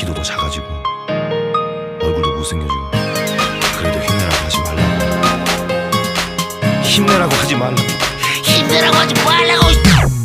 키도 더 작아지고 얼굴도 못생겨지고 그래도 힘내라고 하지 말라고. 힘내라고 하지 말라고. 힘내라고 하지 말라고!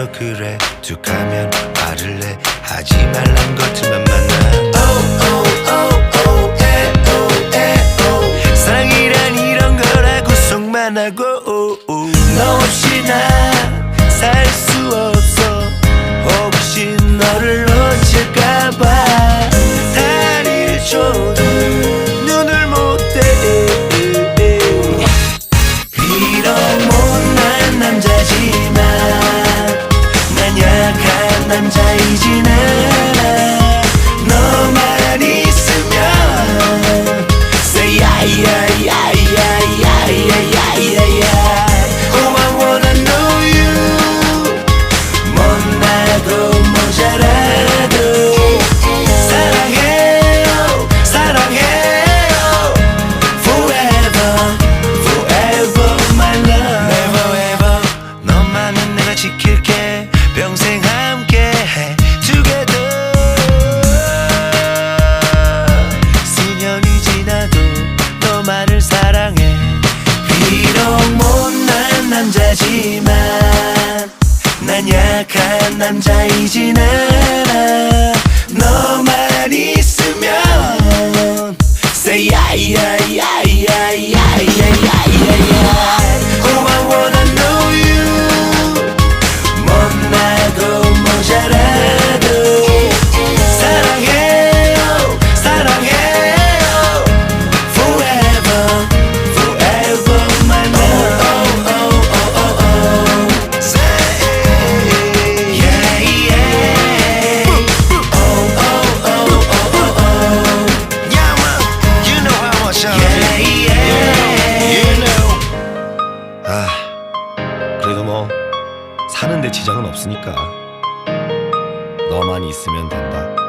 그래서 그래 쭉 가면 말을 해 하지 말란 것들만 많아 oh, oh, oh, 에, 에, 사랑이란 이런 거라고 속만 하고 너 없이 나 살 수 없어 time 남자이진 않아 너만 있으면 Say yeah yeah yeah yeah yeah yeah yeah 사는데 지장은 없으니까 너만 있으면 된다.